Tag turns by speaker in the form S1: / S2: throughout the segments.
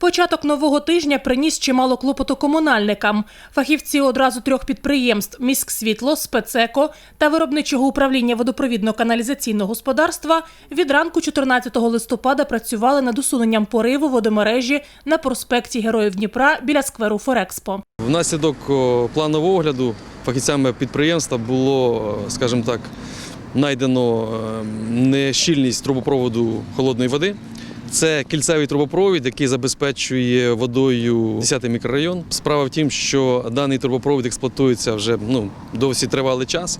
S1: Початок нового тижня приніс чимало клопоту комунальникам. Фахівці одразу трьох підприємств «Міськсвітло», «Спецеко» та виробничого управління водопровідно-каналізаційного господарства від ранку 14 листопада працювали над усуненням пориву водомережі на проспекті Героїв Дніпра біля скверу Форекспо.
S2: Внаслідок планового огляду фахівцями підприємства було, скажімо так, знайдено нещільність трубопроводу холодної води. Це кільцевий трубопровід, який забезпечує водою 10 мікрорайон. Справа в тім, що даний трубопровід експлуатується вже ну, досить тривалий час.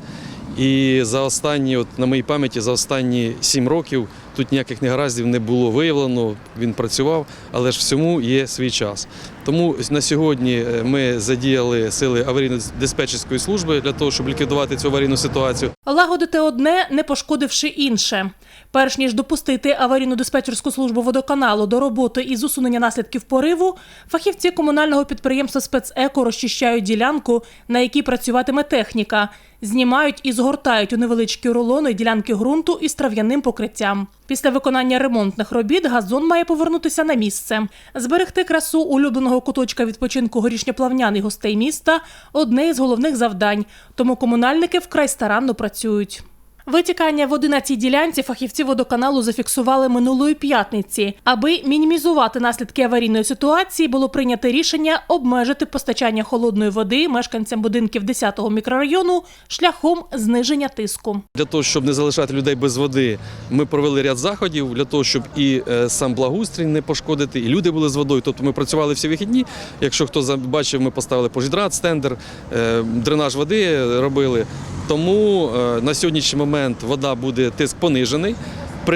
S2: І за останні, от на моїй пам'яті, за останні сім років тут ніяких негараздів не було виявлено. Він працював, але ж всьому є свій час. Тому на сьогодні е, ми задіяли сили аварійно-диспетчерської служби для того, щоб ліквідувати цю аварійну ситуацію.
S1: Лагодити одне, не пошкодивши інше. Перш ніж допустити аварійну диспетчерську службу водоканалу до роботи із усунення наслідків пориву, фахівці комунального підприємства «Спецеко» розчищають ділянку, на якій працюватиме техніка, знімають і згортають у невеличкі рулони ділянки ґрунту із трав'яним покриттям. Після виконання ремонтних робіт газон має повернутися на місце. Зберегти красу улюбленого куточка відпочинку горішньоплавняних гостей міста одне із головних завдань, тому комунальники вкрай старанно працюють. Витікання води на цій ділянці фахівці водоканалу зафіксували минулої п'ятниці. Аби мінімізувати наслідки аварійної ситуації, було прийнято рішення обмежити постачання холодної води мешканцям будинків 10-го мікрорайону шляхом зниження тиску.
S2: Для того, щоб не залишати людей без води, ми провели ряд заходів для того, щоб і е, сам благоустрій не пошкодити, і люди були з водою. Тобто ми працювали всі вихідні. Якщо хто бачив, ми поставили пожідрат, стендер, е, дренаж води робили. Тому е, на сьогоднішній момент вода буде тиск понижений.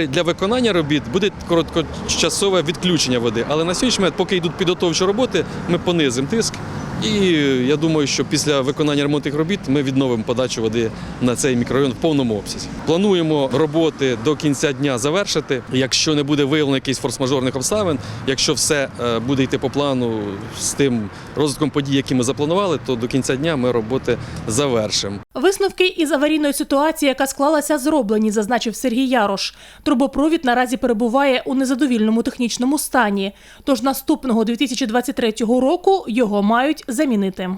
S2: Для виконання робіт буде короткочасове відключення води. Але на сьогоднішній момент, поки йдуть підготовчі роботи, ми понизимо тиск. І я думаю, що після виконання ремонтних робіт ми відновимо подачу води на цей мікрорайон в повному обсязі. Плануємо роботи до кінця дня завершити. Якщо не буде виявлено якихось форс-мажорних обставин, якщо все е, буде йти по плану з тим розвитком подій, які ми запланували, то до кінця дня ми роботи завершимо.
S1: Висновки із аварійної ситуації, яка склалася, зроблені, зазначив Сергій Ярош. Трубопровід наразі перебуває у незадовільному технічному стані. Тож наступного 2023 року його мають замінити.